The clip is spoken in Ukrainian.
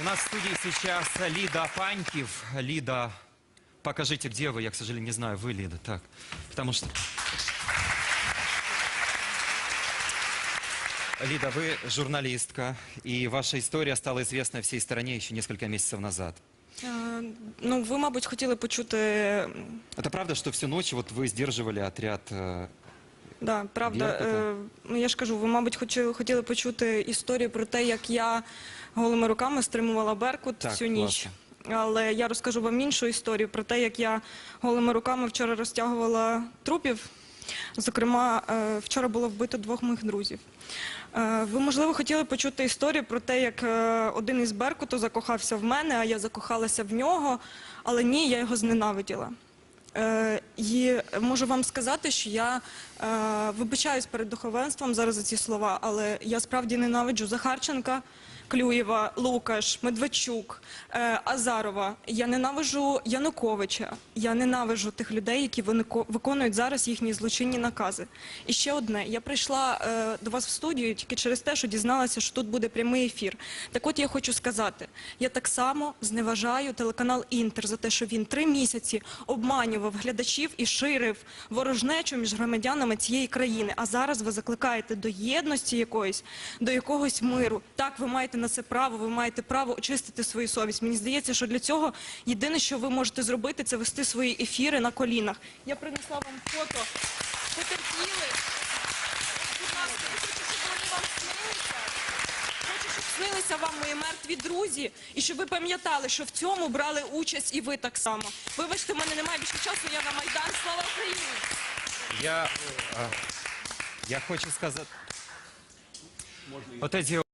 У нас в студии сейчас Лида Панькив. Лида, покажите, где вы. Я, к сожалению, не знаю, вы, Лида. Так, потому что... Лида, вы журналистка, и ваша история стала известна всей стране еще несколько месяцев назад. Е, Ну, ви, мабуть, хотіли почути, Это правда, что всю ночь вот вы сдерживали отряд? э, да, правда, е, ну, я ж кажу, ви, мабуть, хотіли, хотіли почути історію про те, як я голими руками стримувала Беркут Так, всю ніч. Але я розкажу вам іншу історію про те, як я голими руками вчора розтягувала трупів. Зокрема, е, вчора було вбито двох моїх друзів. Е, Ви, можливо, хотіли почути історію про те, як е, один із Беркуту закохався в мене, а я закохалася в нього, але ні, я його зненавиділа. Е, І можу вам сказати, що я е, вибачаюсь перед духовенством зараз за ці слова, але я справді ненавиджу Захарченка, Клюєва, Лукаш, Медведчук, е, Азарова. Я ненавиджу Януковича. Я ненавиджу тих людей, які виконують зараз їхні злочинні накази. І ще одне: я прийшла е, до вас в студію тільки через те, що дізналася, що тут буде прямий ефір. Так от я хочу сказати: я так само зневажаю телеканал Інтер за те, що він три місяці обманював глядачів і ширив ворожнечу між громадянами цієї країни. А зараз ви закликаєте до єдності якоїсь, до якогось миру. Так, ви маєте на це право, ви маєте право очистити свою совість. Мені здається, що для цього єдине, що ви можете зробити, це вести свої ефіри на колінах. Я принесла вам фото. Потерпіли. Я хочу, щоб вони вам снилися. Хочу, щоб снилися вам мої мертві друзі, і щоб ви пам'ятали, що в цьому брали участь і ви так само. Вибачте, в мене немає більше часу, я на Майдан. Слава Україні! Я, э, я хочу сказать... Вот эти